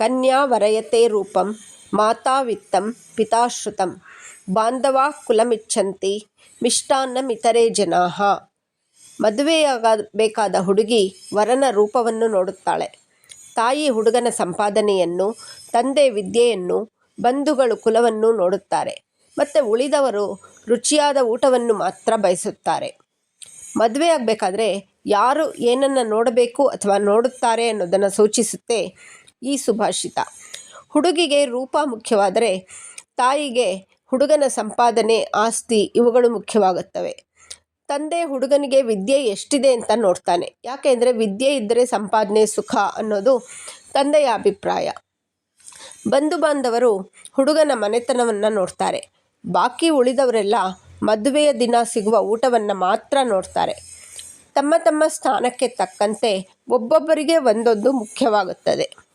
ಕನ್ಯಾ ವರಯತೆ ರೂಪಂ ಮಾತಾ ವಿತ್ತಂ ಪಿತಾಶ್ರುತಂ. ಬಾಂಧವಾ ಕುಲಮಿಚ್ಛಂತಿ, ಮಿಷ್ಟಾನ್ನಮಿತರೇ ಜನಾಹ ಮದುವೆಯಾಗಬೇಕಾದ ಹುಡುಗಿ ವರನ ರೂಪವನ್ನು ನೋಡುತ್ತಾಳೆ. ತಾಯಿ ಹುಡುಗನ ಸಂಪಾದನೆಯನ್ನು, ತಂದೆ ವಿದ್ಯೆಯನ್ನು, ಬಂಧುಗಳು ಕುಲವನ್ನು ನೋಡುತ್ತಾರೆ. ಮತ್ತು ಉಳಿದವರು ರುಚಿಯಾದ ಊಟವನ್ನು ಮಾತ್ರ ಬಯಸುತ್ತಾರೆ. ಮದುವೆ ಆಗಬೇಕಾದ್ರೆ ಯಾರು ಏನನ್ನು ನೋಡಬೇಕು ಅಥವಾ ನೋಡುತ್ತಾರೆ ಅನ್ನೋದನ್ನು ಸೂಚಿಸುತ್ತೆ ಈ ಸುಭಾಷಿತ. ಹುಡುಗಿಗೆ ರೂಪ ಮುಖ್ಯವಾದರೆ ತಾಯಿಗೆ ಹುಡುಗನ ಸಂಪಾದನೆ, ಆಸ್ತಿ ಇವುಗಳು ಮುಖ್ಯವಾಗುತ್ತವೆ. ತಂದೆ ಹುಡುಗನಿಗೆ ವಿದ್ಯೆ ಎಷ್ಟಿದೆ ಅಂತ ನೋಡ್ತಾನೆ. ಯಾಕೆಂದರೆ ವಿದ್ಯೆ ಇದ್ದರೆ ಸಂಪಾದನೆ ಸುಖ ಅನ್ನೋದು ತಂದೆಯ ಅಭಿಪ್ರಾಯ. ಬಂಧು ಬಾಂಧವರು ಹುಡುಗನ ಮನೆತನವನ್ನು ನೋಡ್ತಾರೆ. ಬಾಕಿ ಉಳಿದವರೆಲ್ಲ ಮದುವೆಯ ದಿನ ಸಿಗುವ ಊಟವನ್ನು ಮಾತ್ರ ನೋಡ್ತಾರೆ. ತಮ್ಮ ತಮ್ಮ ಸ್ಥಾನಕ್ಕೆ ತಕ್ಕಂತೆ ಒಬ್ಬೊಬ್ಬರಿಗೆ ಒಂದೊಂದು ಮುಖ್ಯವಾಗುತ್ತದೆ.